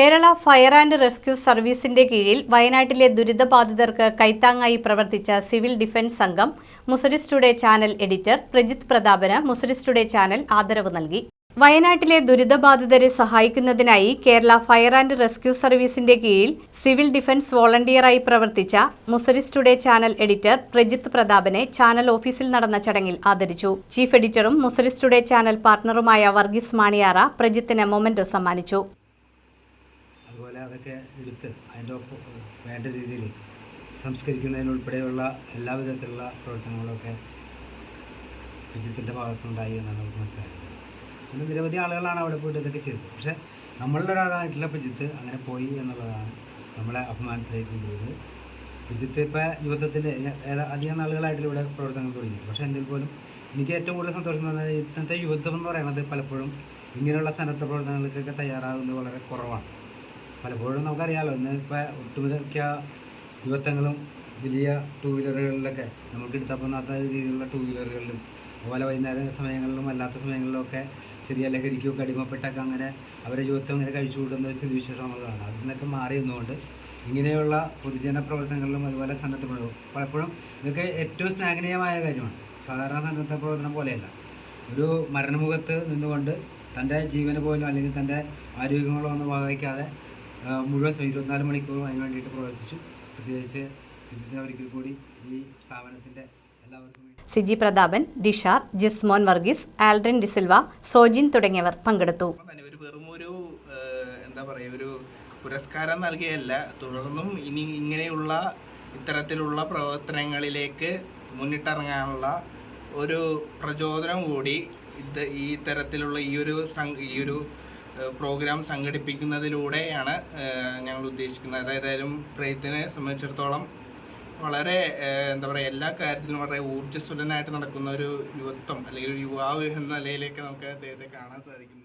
Kerala fire and rescue സർവീസിന്റെ കീഴിൽ വയനാട്ടിലെ ദുരിതബാധിതർക്ക് കൈത്താങ്ങായി പ്രവർത്തിച്ച സിവിൽ ഡിഫൻസ് സംഘം Muziris today channel editor Prajith Prathapan Muziris today channel ആദരവ് നൽകി. വയനാട്ടിലെ ദുരിതബാധിതരെ സഹായിക്കുന്നതിനായി കേരള ഫയർ ആൻഡ് റെസ്ക്യൂ സർവീസിന്റെ കീഴിൽ സിവിൽ ഡിഫൻസ് വോളണ്ടിയറായി പ്രവർത്തിച്ച Muziris today channel editor Prajith പ്രതാപനെ channel ഓഫീസിൽ നടന്ന ചടങ്ങിൽ ആദരിച്ചു. ചീഫ് എഡിറ്ററും മുസരിസ് ടുഡേ ചാനൽ പാർട്ണറുമായ വർഗീസ് മാണിയാറ പ്രജിത്തിന് മൊമെന്റോ സമ്മാനിച്ചു. അതുപോലെ അതൊക്കെ എടുത്ത് അതിന്റെ വേണ്ട രീതിയിൽ സംസ്കരിക്കുന്നതിനുൾപ്പെടെയുള്ള എല്ലാ വിധത്തിലുള്ള പ്രവർത്തനങ്ങളൊക്കെ വിജയത്തിന്റെ ഭാഗത്തുണ്ടായി എന്നാണ് നമുക്ക് മനസ്സിലായത്. അങ്ങനെ നിരവധി ആളുകളാണ് അവിടെ പോയിട്ട് ഇതൊക്കെ ചെയ്തത്. പക്ഷേ നമ്മളുടെ ഒരാളായിട്ടുള്ള പ്രജിത്ത് അങ്ങനെ പോയി എന്നുള്ളതാണ് നമ്മളെ അഭിമാനത്തിലേക്ക് കൊണ്ടുപോയത് വിജിത്ത് ഇപ്പോൾ യുവത്വത്തിന്റെ അധികം നാളുകളായിട്ട് ഇവിടെ പ്രവർത്തനങ്ങൾ തുടങ്ങി പക്ഷേ എങ്കിൽ പോലും എനിക്ക് ഏറ്റവും കൂടുതൽ സന്തോഷം തോന്നുന്നത് ഇന്നത്തെ യുവത്വം എന്ന് പറയുന്നത് പലപ്പോഴും ഇങ്ങനെയുള്ള സന്നദ്ധ പ്രവർത്തനങ്ങൾക്കൊക്കെ തയ്യാറാകുന്നത് വളരെ കുറവാണ്. പലപ്പോഴും നമുക്കറിയാലോ ഇന്ന് ഇപ്പോൾ ഒട്ടുമിക്ക യുവത്വങ്ങളും വലിയ ടൂ വീലറുകളിലൊക്കെ നമുക്ക് എടുത്തപ്പോന്നാത്ത രീതിയിലുള്ള ടൂ വീലറുകളിലും അതുപോലെ വൈകുന്നേര സമയങ്ങളിലും അല്ലാത്ത സമയങ്ങളിലും ഒക്കെ ചെറിയ ലഹരിക്കൊക്കെ അടിമപ്പെട്ടൊക്കെ അങ്ങനെ അവരെ യുവത്വം ഇങ്ങനെ കഴിച്ചു കൂട്ടുന്ന ഒരു സ്ഥിതിവിശേഷം നമ്മൾ കാണാം അതിൽ നിന്നൊക്കെ മാറി നിന്നുകൊണ്ട് ഇങ്ങനെയുള്ള പൊതുജന പ്രവർത്തനങ്ങളിലും അതുപോലെ സന്നദ്ധ പ്രവർത്തനം പലപ്പോഴും ഇതൊക്കെ ഏറ്റവും സ്നേഹനീയമായ കാര്യമാണ്. സാധാരണ സന്നദ്ധ പ്രവർത്തനം പോലെയല്ല. ഒരു മരണമുഖത്ത് നിന്നുകൊണ്ട് തന്റെ ജീവന് പോലും അല്ലെങ്കിൽ തന്റെ ആരോഗ്യങ്ങളോ ഒന്നും വകവയ്ക്കാതെ മുഴുവൻ സമയം ഇരുപത്തിനാല് മണിക്കൂറും അതിന് വേണ്ടിയിട്ട് പ്രവർത്തിച്ചു. പ്രത്യേകിച്ച് വിജിത്തിനെ ഒരിക്കൽ കൂടി ഈ സ്ഥാപനത്തിന്റെ എല്ലാവർക്കും വേണ്ടി സിജി പ്രതാപൻ ഡിഷാർ ജിസ്മോൻ വർഗീസ് ആൽഡ്രിൻ ഡിസിൽവ സോജിൻ തുടങ്ങിയവർ പങ്കെടുത്തു. വെറുമൊരു ഒരു വെറും ഒരു എന്താ പറയുക ഒരു പുരസ്കാരം നൽകിയല്ല തുടർന്നും ഇനി ഇങ്ങനെയുള്ള ഇത്തരത്തിലുള്ള പ്രവർത്തനങ്ങളിലേക്ക് മുന്നിട്ടിറങ്ങാനുള്ള ഒരു പ്രചോദനം കൂടി ഇത് ഈ തരത്തിലുള്ള ഈ ഒരു സം- ഈ ഒരു പ്രോഗ്രാം സംഘടിപ്പിക്കുന്നതിലൂടെയാണ് ഞങ്ങൾ ഉദ്ദേശിക്കുന്നത്. അതായതായാലും പ്രേത്തിനെ സംബന്ധിച്ചിടത്തോളം വളരെ എന്താ പറയുക എല്ലാ കാര്യത്തിലും വളരെ ഊർജസ്വലനായിട്ട് നടക്കുന്ന ഒരു യുവത്വം അല്ലെങ്കിൽ ഒരു യുവാവ് എന്ന നിലയിലേക്ക് നമുക്ക് അദ്ദേഹത്തെ കാണാൻ സാധിക്കും